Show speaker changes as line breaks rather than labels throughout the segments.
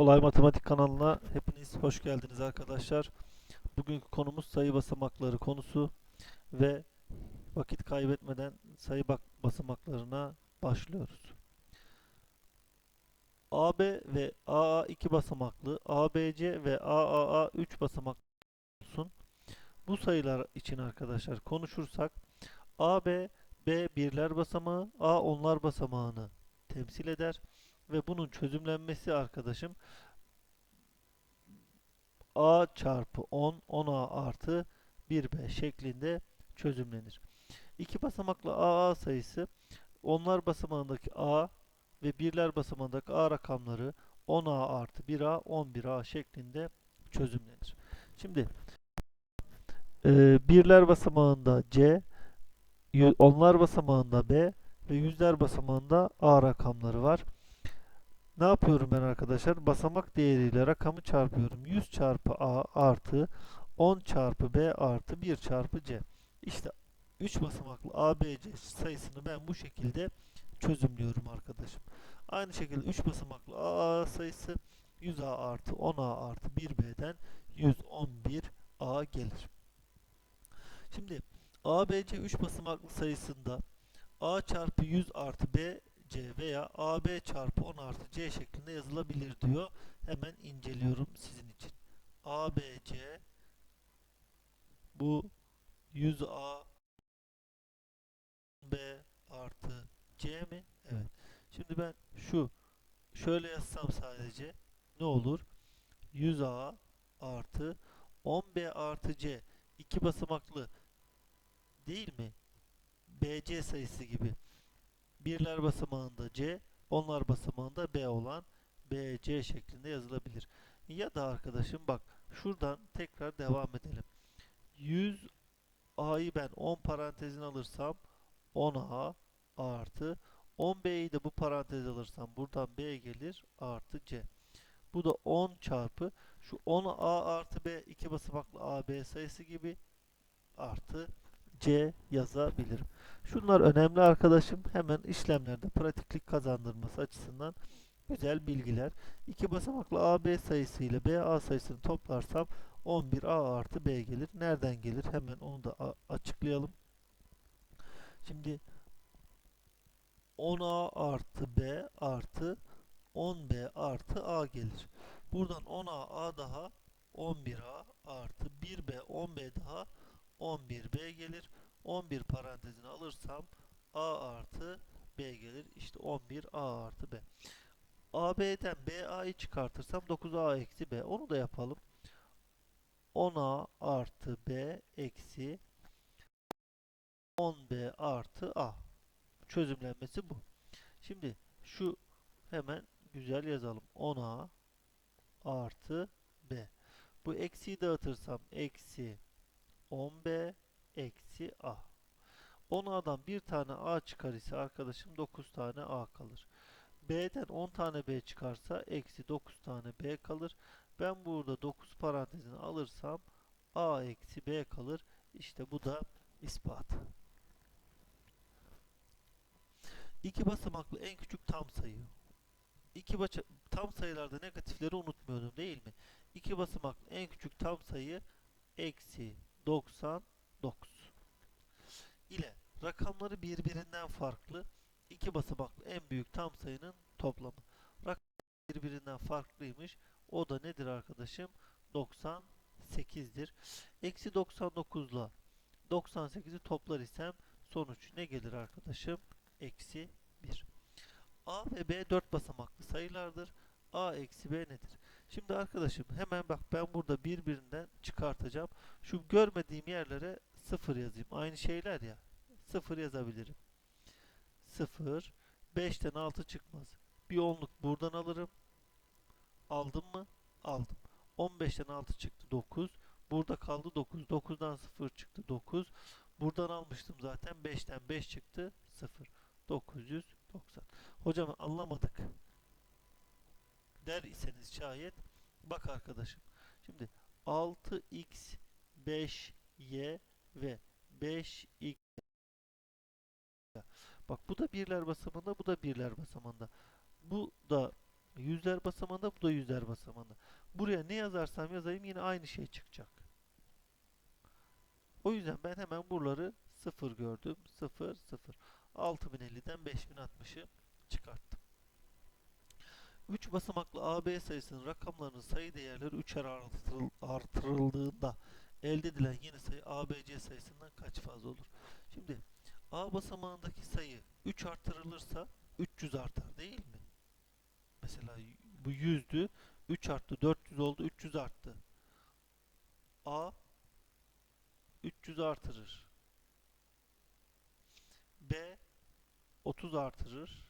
Kolay Matematik kanalına hepiniz hoş geldiniz arkadaşlar. Bugünkü konumuz sayı basamakları konusu ve vakit kaybetmeden sayı basamaklarına başlıyoruz. AB ve AA 2 basamaklı, ABC ve AAA 3 basamaklı olsun. Bu sayılar için arkadaşlar konuşursak AB B birler basamağı, A onlar basamağını temsil eder ve bunun çözümlenmesi arkadaşım a çarpı 10 10a artı 1b şeklinde çözümlenir. İki basamaklı aa sayısı onlar basamağındaki a ve birler basamağındaki a rakamları 10a artı 1a 11a şeklinde çözümlenir. Şimdi e, birler basamağında c, onlar basamağında b ve yüzler basamağında a rakamları var. Ne yapıyorum ben arkadaşlar? Basamak değeriyle rakamı çarpıyorum. 100 çarpı A artı 10 çarpı B artı 1 çarpı C. İşte 3 basamaklı ABC sayısını ben bu şekilde çözümlüyorum arkadaşım. Aynı şekilde 3 basamaklı AA sayısı 100A artı 10A artı 1B'den 111A gelir. Şimdi ABC 3 basamaklı sayısında A çarpı 100 artı B C veya AB çarpı 10 artı C şeklinde yazılabilir diyor. Hemen inceliyorum sizin için. ABC bu 100A B artı C mi? Evet. Şimdi ben şu şöyle yazsam sadece ne olur? 100A artı 10B artı C iki basamaklı değil mi? BC sayısı gibi birler basamağında C, onlar basamağında B olan BC şeklinde yazılabilir. Ya da arkadaşım bak şuradan tekrar devam edelim. 100 A'yı ben 10 parantezine alırsam 10A artı 10B'yi de bu parantez alırsam buradan B gelir artı C. Bu da 10 çarpı şu 10A artı B iki basamaklı AB sayısı gibi artı C yazabilirim. Şunlar önemli arkadaşım. Hemen işlemlerde pratiklik kazandırması açısından güzel bilgiler. İki basamaklı AB sayısı ile BA sayısını toplarsam 11A artı B gelir. Nereden gelir? Hemen onu da açıklayalım. Şimdi 10A artı B artı 10B artı A gelir. Buradan 10A A daha 11A artı 1B 10B daha 11B gelir. 11 parantezine alırsam A artı B gelir. İşte 11 A artı B. AB'den BA'yı çıkartırsam 9A eksi B. Onu da yapalım. 10A artı B eksi 10B artı A. Çözümlenmesi bu. Şimdi şu hemen güzel yazalım. 10A artı B. Bu eksiyi dağıtırsam eksi 10B eksi A. 10A'dan bir tane A çıkar ise arkadaşım 9 tane A kalır. B'den 10 tane B çıkarsa eksi 9 tane B kalır. Ben burada 9 parantezini alırsam A eksi B kalır. İşte bu da ispat. İki basamaklı en küçük tam sayı. İki baça- tam sayılarda negatifleri unutmuyordum değil mi? İki basamaklı en küçük tam sayı eksi 99 ile rakamları birbirinden farklı iki basamaklı en büyük tam sayının toplamı. Rakam birbirinden farklıymış. O da nedir arkadaşım? 98'dir. Eksi 99 ile 98'i toplar isem sonuç ne gelir arkadaşım? Eksi 1. A ve B 4 basamaklı sayılardır. A eksi B nedir? Şimdi arkadaşım hemen bak ben burada birbirinden çıkartacağım. Şu görmediğim yerlere 0 yazayım. Aynı şeyler ya. 0 yazabilirim. 0 5'ten 6 çıkmaz. Bir onluk buradan alırım. Aldım mı? Aldım. 15'ten 6 çıktı 9. Burada kaldı 9. 9'dan 0 çıktı 9. Buradan almıştım zaten 5'ten 5 çıktı 0. 990. Hocam anlamadık der iseniz şayet bak arkadaşım. Şimdi 6x 5y ve 5x bak bu da birler basamağında bu da birler basamağında. Bu da yüzler basamağında bu da yüzler basamağında. Buraya ne yazarsam yazayım yine aynı şey çıkacak. O yüzden ben hemen buraları 0 gördüm. 0 0. 6050'den 5060'ı çıkarttım. 3 basamaklı AB sayısının rakamlarının sayı değerleri 3'er artırıl- artırıldığında elde edilen yeni sayı ABC sayısından kaç fazla olur? Şimdi A basamağındaki sayı 3 artırılırsa 300 artar değil mi? Mesela bu 100'dü. 3 arttı 400 oldu 300 arttı. A 300 artırır. B 30 artırır.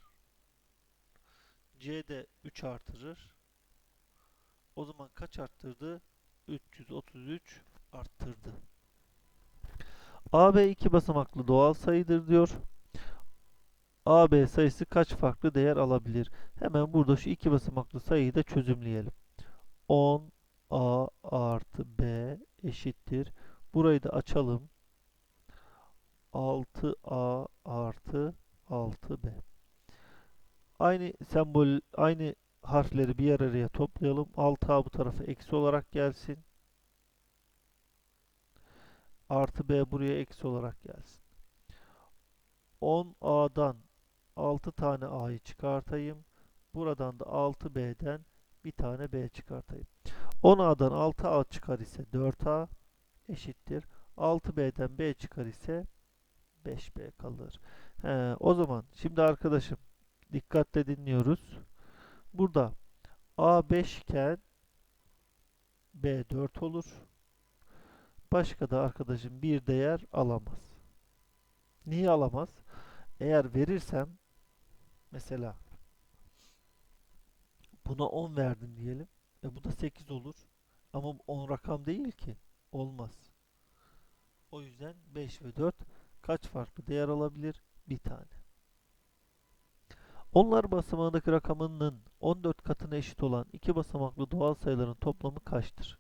C de 3 artırır. O zaman kaç arttırdı? 333 arttırdı. AB iki basamaklı doğal sayıdır diyor. AB sayısı kaç farklı değer alabilir? Hemen burada şu iki basamaklı sayıyı da çözümleyelim. 10 A artı B eşittir. Burayı da açalım. 6A artı 6B. Aynı sembol, aynı harfleri bir yer araya toplayalım. 6A bu tarafa eksi olarak gelsin. Artı B buraya eksi olarak gelsin. 10A'dan 6 tane A'yı çıkartayım. Buradan da 6B'den bir tane B çıkartayım. 10A'dan 6A çıkar ise 4A eşittir. 6B'den B çıkar ise 5B kalır. He, o zaman şimdi arkadaşım dikkatle dinliyoruz. Burada A 5 iken B 4 olur. Başka da arkadaşım bir değer alamaz. Niye alamaz? Eğer verirsem mesela buna 10 verdim diyelim. E bu da 8 olur. Ama bu 10 rakam değil ki. Olmaz. O yüzden 5 ve 4 kaç farklı değer alabilir? Bir tane. Onlar basamağındaki rakamının 14 katına eşit olan iki basamaklı doğal sayıların toplamı kaçtır?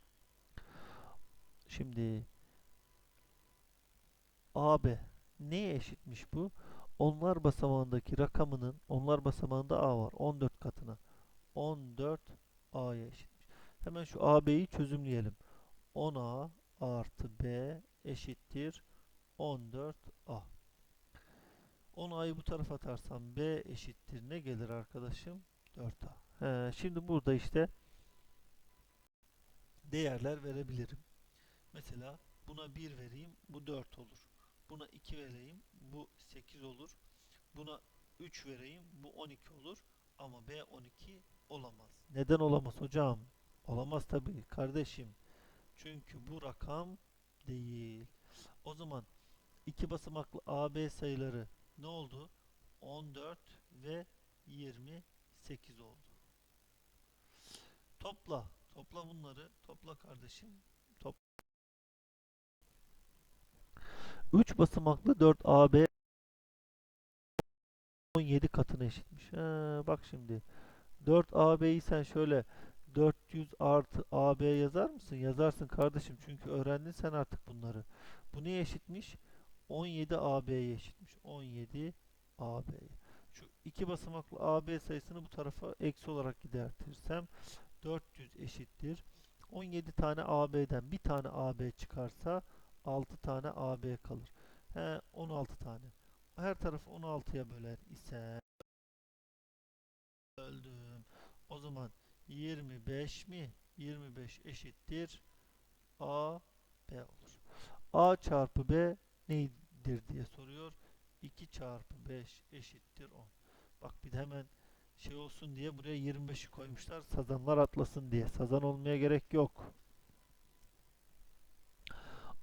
Şimdi AB neye eşitmiş bu? Onlar basamağındaki rakamının onlar basamağında A var. 14 katına. 14 A'ya eşitmiş. Hemen şu AB'yi çözümleyelim. 10A artı B eşittir 14A. 10A'yı bu tarafa atarsam B eşittir ne gelir arkadaşım? 4A. He, şimdi burada işte değerler verebilirim. Mesela buna 1 vereyim bu 4 olur. Buna 2 vereyim bu 8 olur. Buna 3 vereyim bu 12 olur. Ama B 12 olamaz. Neden olamaz hocam? Olamaz tabii kardeşim. Çünkü bu rakam değil. O zaman iki basamaklı AB sayıları ne oldu? 14 ve 28 oldu. Topla. Topla bunları. Topla kardeşim. Top. 3 basamaklı 4 AB 17 katına eşitmiş. Ha, bak şimdi. 4 AB'yi sen şöyle 400 artı AB yazar mısın? Yazarsın kardeşim. Çünkü öğrendin sen artık bunları. Bu neye eşitmiş? 17 AB'ye eşitmiş. 17 AB'ye. Şu iki basamaklı AB sayısını bu tarafa eksi olarak gidertirsem 400 eşittir. 17 tane AB'den bir tane AB çıkarsa 6 tane AB kalır. He 16 tane. Her tarafı 16'ya böler ise öldüm. O zaman 25 mi? 25 eşittir. A B olur. A çarpı B nedir diye soruyor. 2 çarpı 5 eşittir 10. Bak bir de hemen şey olsun diye buraya 25'i koymuşlar. Sazanlar atlasın diye. Sazan olmaya gerek yok.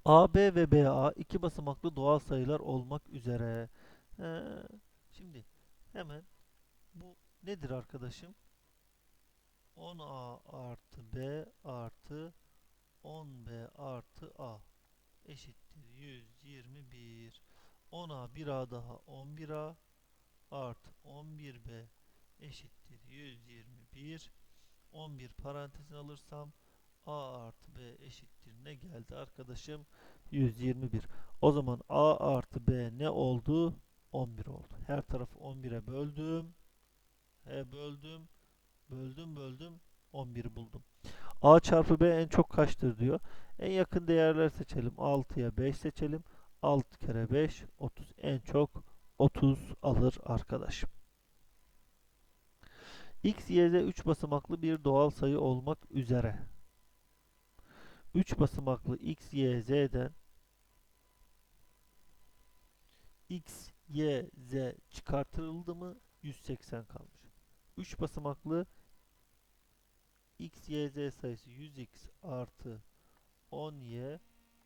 AB ve BA iki basamaklı doğal sayılar olmak üzere. He, şimdi hemen bu nedir arkadaşım? 10A artı B artı 10B artı A eşittir 121. 10A 1A daha 11A artı 11B eşittir 121. 11 parantezine alırsam A artı B eşittir ne geldi arkadaşım? 121. O zaman A artı B ne oldu? 11 oldu. Her tarafı 11'e böldüm. He böldüm. Böldüm böldüm 11 buldum. A çarpı B en çok kaçtır diyor. En yakın değerler seçelim. 6'ya 5 seçelim. 6 kere 5 30. En çok 30 alır arkadaşım. X, Y, Z 3 basamaklı bir doğal sayı olmak üzere. 3 basamaklı X, Y, Z'den X, Y, Z çıkartıldı mı 180 kalmış. 3 basamaklı X, Y, Z sayısı 100X artı 10Y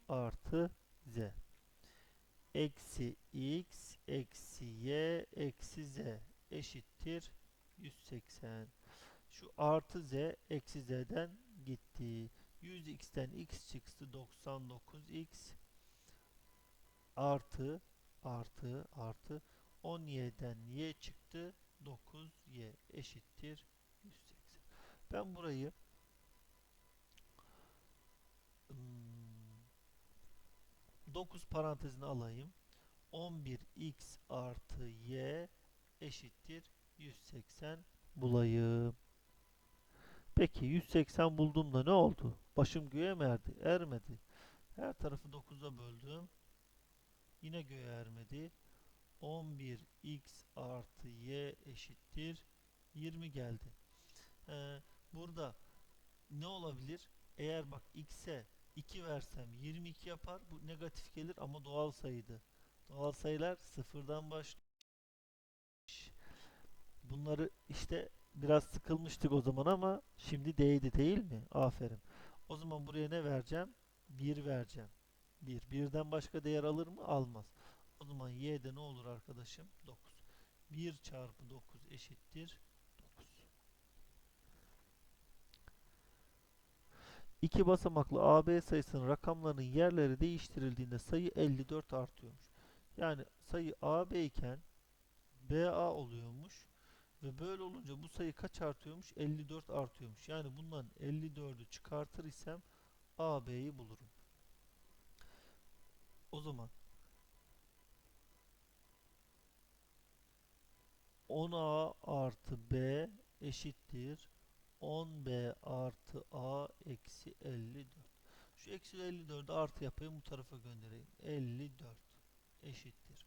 artı Z. Eksi X, eksi Y, eksi Z eşittir 180. Şu artı Z, eksi Z'den gitti. 100X'ten X çıktı 99X artı artı artı 10y'den y çıktı 9y eşittir 180. Ben burayı hmm, 9 parantezine alayım. 11x artı y eşittir 180 bulayım. Peki 180 bulduğumda ne oldu? Başım göğe mi erdi? Ermedi. Her tarafı 9'a böldüm. Yine göğe ermedi. 11x artı y eşittir 20 geldi. Ee, burada ne olabilir? Eğer bak x'e 2 versem 22 yapar. Bu negatif gelir ama doğal sayıydı. Doğal sayılar sıfırdan başlıyor. Bunları işte biraz sıkılmıştık o zaman ama şimdi değdi değil mi? Aferin. O zaman buraya ne vereceğim? 1 vereceğim. 1. 1'den başka değer alır mı? Almaz. O zaman y'de ne olur arkadaşım? 9. 1 çarpı 9 eşittir İki basamaklı AB sayısının rakamlarının yerleri değiştirildiğinde sayı 54 artıyormuş. Yani sayı AB iken BA oluyormuş. Ve böyle olunca bu sayı kaç artıyormuş? 54 artıyormuş. Yani bundan 54'ü çıkartır isem AB'yi bulurum. O zaman 10A artı B eşittir 10B artı A eksi 54. Şu eksi 54'ü artı yapayım bu tarafa göndereyim. 54 eşittir.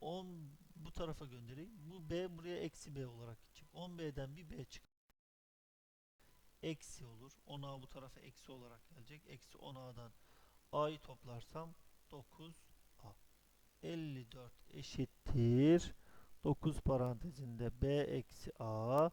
10 bu tarafa göndereyim. Bu B buraya eksi B olarak gidecek. 10B'den bir B çık. Eksi olur. 10A bu tarafa eksi olarak gelecek. Eksi 10A'dan A'yı toplarsam 9A. 54 eşittir. 9 parantezinde B eksi A.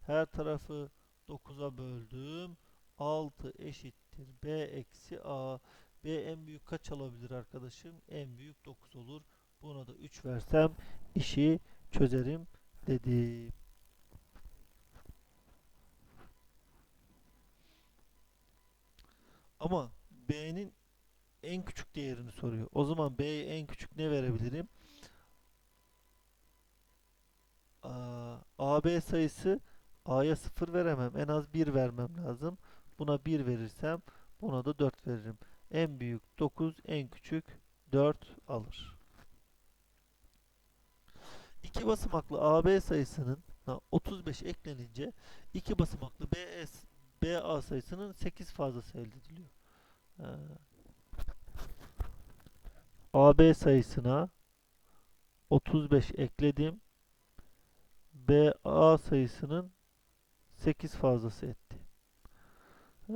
Her tarafı 9'a böldüm. 6 eşittir B eksi A. B en büyük kaç alabilir arkadaşım? En büyük 9 olur. Buna da 3 versem işi çözerim dedim. Ama B'nin en küçük değerini soruyor. O zaman B'ye en küçük ne verebilirim? Aa, AB sayısı A'ya 0 veremem. En az 1 vermem lazım. Buna 1 verirsem buna da 4 veririm. En büyük 9, en küçük 4 alır. İki basamaklı AB sayısının 35 eklenince iki basamaklı BS, BA sayısının 8 fazlası elde ediliyor. AB sayısına 35 ekledim. BA sayısının 8 fazlası etti. Ee,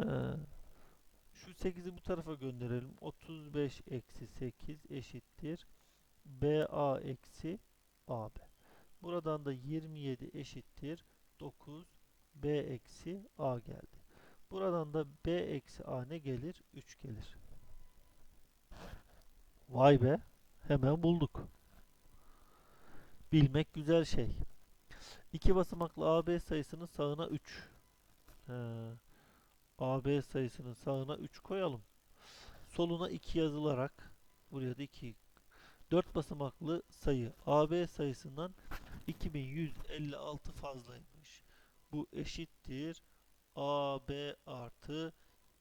şu 8'i bu tarafa gönderelim. 35 eksi 8 eşittir. BA eksi AB. Buradan da 27 eşittir. 9 B eksi A geldi. Buradan da B eksi A ne gelir? 3 gelir. Vay be. Hemen bulduk. Bilmek güzel şey. İki basamaklı AB sayısının sağına 3. AB sayısının sağına 3 koyalım. Soluna 2 yazılarak buraya da 2 4 basamaklı sayı AB sayısından 2156 fazlaymış. Bu eşittir AB artı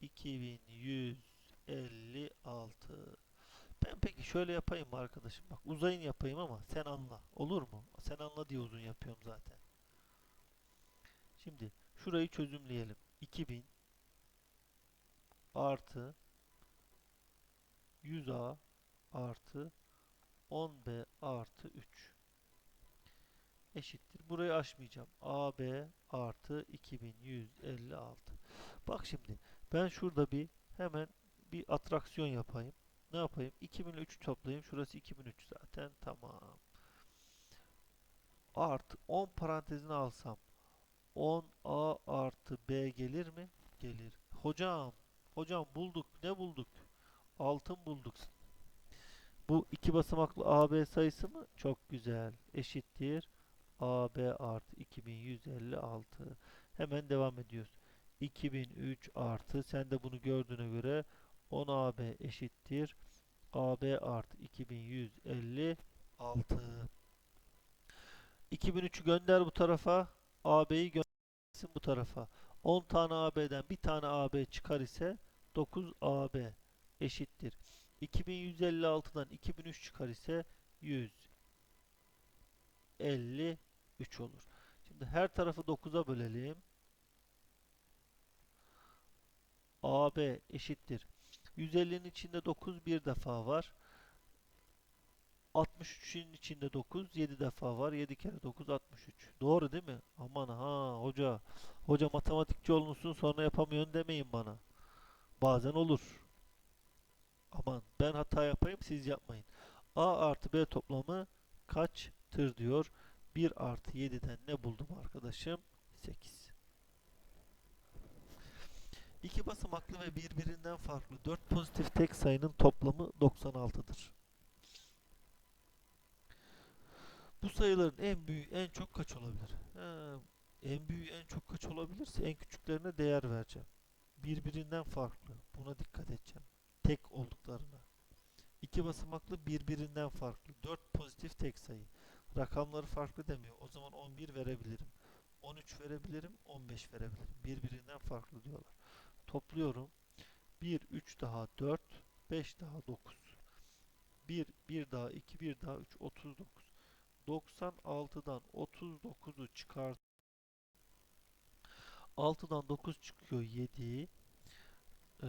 2156. Ben peki şöyle yapayım arkadaşım? Bak uzayın yapayım ama sen anla. Olur mu? Sen anla diye uzun yapıyorum zaten. Şimdi Şurayı çözümleyelim. 2000 artı 100A artı 10B artı 3 eşittir. Burayı aşmayacağım. AB artı 2156. Bak şimdi ben şurada bir hemen bir atraksiyon yapayım. Ne yapayım? 2000 ile 3'ü toplayayım. Şurası 2003 zaten. Tamam. Artı 10 parantezine alsam 10A artı B gelir mi? Gelir. Hocam, hocam bulduk. Ne bulduk? Altın bulduk. Bu iki basamaklı AB sayısı mı? Çok güzel. Eşittir. AB artı 2156. Hemen devam ediyoruz. 2003 artı sen de bunu gördüğüne göre 10AB eşittir. AB artı 2156. 2003'ü gönder bu tarafa. AB'yi göndersin bu tarafa. 10 tane AB'den bir tane AB çıkar ise 9AB eşittir. 2156'dan 2003 çıkar ise 153 olur. Şimdi her tarafı 9'a bölelim. AB eşittir. 150'nin içinde 9 bir defa var. 63'ün içinde 9 7 defa var. 7 kere 9 63. Doğru değil mi? Aman ha hoca. Hoca matematikçi olmuşsun sonra yapamıyorsun demeyin bana. Bazen olur. Aman ben hata yapayım siz yapmayın. A artı B toplamı kaçtır diyor. 1 artı 7'den ne buldum arkadaşım? 8. İki basamaklı ve birbirinden farklı 4 pozitif tek sayının toplamı 96'dır. Bu sayıların en büyüğü en çok kaç olabilir? Ha, en büyüğü en çok kaç olabilirse en küçüklerine değer vereceğim. Birbirinden farklı. Buna dikkat edeceğim. Tek olduklarına. İki basamaklı birbirinden farklı. 4 pozitif tek sayı. Rakamları farklı demiyor. O zaman 11 verebilirim. 13 verebilirim. 15 verebilirim. Birbirinden farklı diyorlar. Topluyorum. 1, 3 daha 4, 5 daha 9. 1, 1 daha 2, 1 daha 3, 39. 96'dan 39'u çıkart. 6'dan 9 çıkıyor 7. Ee,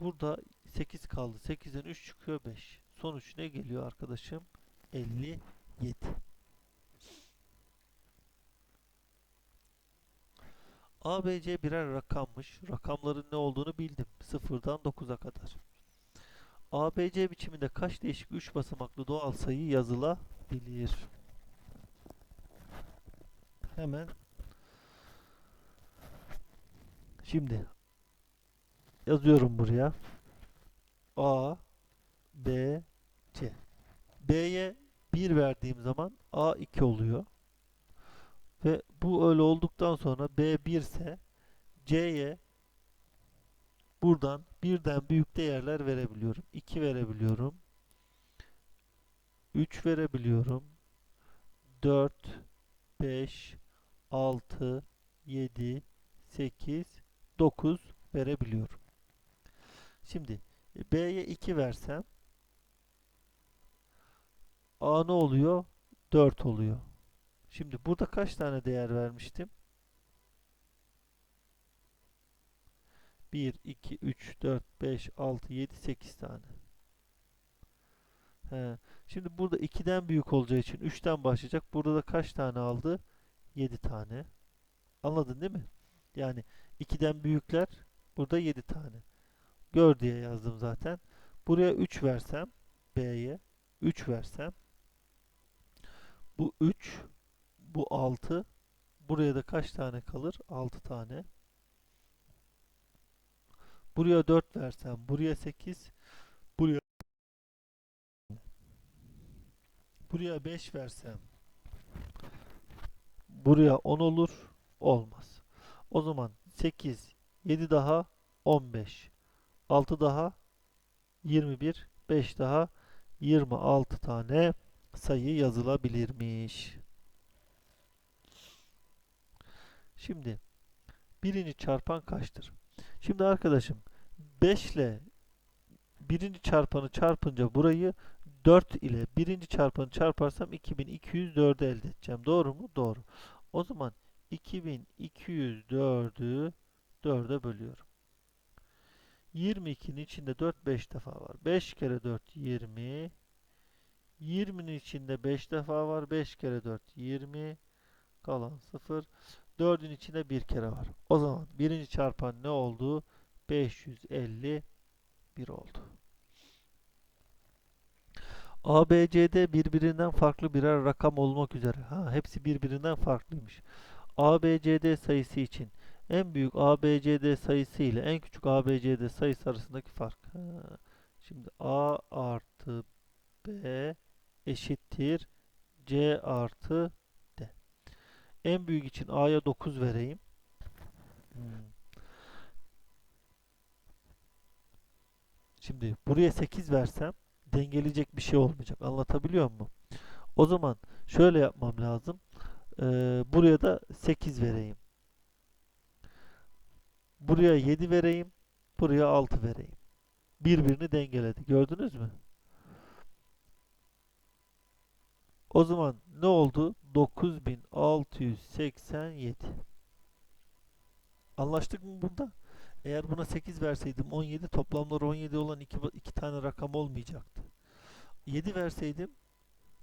burada 8 kaldı. 8'den 3 çıkıyor 5. Sonuç ne geliyor arkadaşım? 57. A, B, C birer rakammış. Rakamların ne olduğunu bildim. 0'dan 9'a kadar. A, B, C biçiminde kaç değişik 3 basamaklı doğal sayı yazılabilir? Hemen Şimdi yazıyorum buraya. A B C. B'ye 1 verdiğim zaman A 2 oluyor. Ve bu öyle olduktan sonra B 1 ise C'ye buradan birden büyük değerler verebiliyorum. 2 verebiliyorum. 3 verebiliyorum. 4 5 6 7 8 9 verebiliyorum. Şimdi B'ye 2 versem A ne oluyor? 4 oluyor. Şimdi burada kaç tane değer vermiştim? 1, 2, 3, 4, 5, 6, 7, 8 tane. He. Şimdi burada 2'den büyük olacağı için 3'ten başlayacak. Burada da kaç tane aldı? 7 tane. Anladın değil mi? Yani 2'den büyükler burada 7 tane. Gör diye yazdım zaten. Buraya 3 versem B'ye 3 versem bu 3 bu 6 buraya da kaç tane kalır? 6 tane. Buraya 4 versem buraya 8 buraya buraya 5 versem buraya 10 olur. Olmaz. O zaman 8 7 daha 15 6 daha 21 5 daha 26 tane sayı yazılabilirmiş. Şimdi birinci çarpan kaçtır? Şimdi arkadaşım 5 ile birinci çarpanı çarpınca burayı 4 ile birinci çarpanı çarparsam 2204'ü elde edeceğim. Doğru mu? Doğru. O zaman 2204'ü 4'e bölüyorum. 22'nin içinde 4 5 defa var. 5 kere 4 20. 20'nin içinde 5 defa var. 5 kere 4 20. Kalan 0. 4'ün içinde 1 kere var. O zaman birinci çarpan ne oldu? 551 oldu. A, B, C, D birbirinden farklı birer rakam olmak üzere. Ha, hepsi birbirinden farklıymış. A, B, C, D sayısı için en büyük A, B, C, D sayısı ile en küçük A, B, C, D sayısı arasındaki fark. Ha, şimdi A artı B eşittir C artı D. En büyük için A'ya 9 vereyim. Hmm. Şimdi buraya 8 versem dengeleyecek bir şey olmayacak. Anlatabiliyor muyum? O zaman şöyle yapmam lazım. Ee, buraya da 8 vereyim. Buraya 7 vereyim. Buraya 6 vereyim. Birbirini dengeledi. Gördünüz mü? O zaman ne oldu? 9687. Anlaştık mı bunda? Eğer buna 8 verseydim 17 toplamları 17 olan iki, iki tane rakam olmayacaktı. 7 verseydim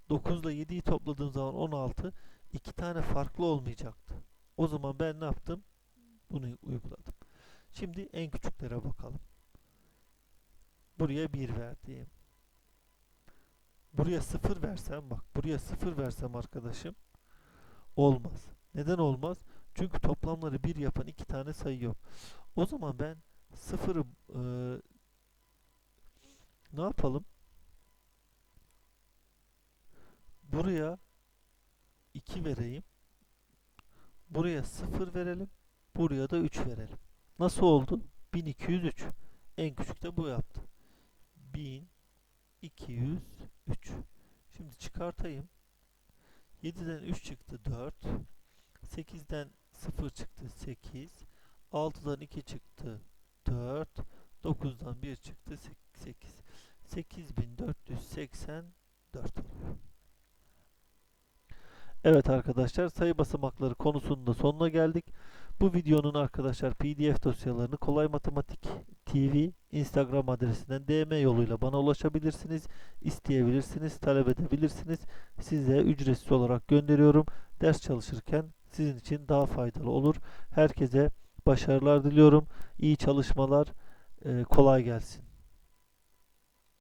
9 ile 7'yi topladığım zaman 16 iki tane farklı olmayacaktı. O zaman ben ne yaptım? Bunu uyguladım. Şimdi en küçüklere bakalım. Buraya 1 verdim. Buraya 0 versem bak buraya 0 versem arkadaşım olmaz. Neden olmaz? Çünkü toplamları 1 yapan iki tane sayı yok. O zaman ben 0'ı e, ne yapalım? Buraya 2 vereyim. Buraya 0 verelim. Buraya da 3 verelim. Nasıl oldu? 1203. En küçük de bu yaptı. 1203. Şimdi çıkartayım. 7'den 3 çıktı 4. 8'den 0 çıktı 8. 6'dan 2 çıktı 4. 9'dan 1 çıktı 8. 8484 oluyor. Evet arkadaşlar sayı basamakları konusunun da sonuna geldik. Bu videonun arkadaşlar pdf dosyalarını Kolay Matematik TV Instagram adresinden DM yoluyla bana ulaşabilirsiniz. isteyebilirsiniz, talep edebilirsiniz. Size ücretsiz olarak gönderiyorum. Ders çalışırken sizin için daha faydalı olur. Herkese başarılar diliyorum. İyi çalışmalar. Kolay gelsin.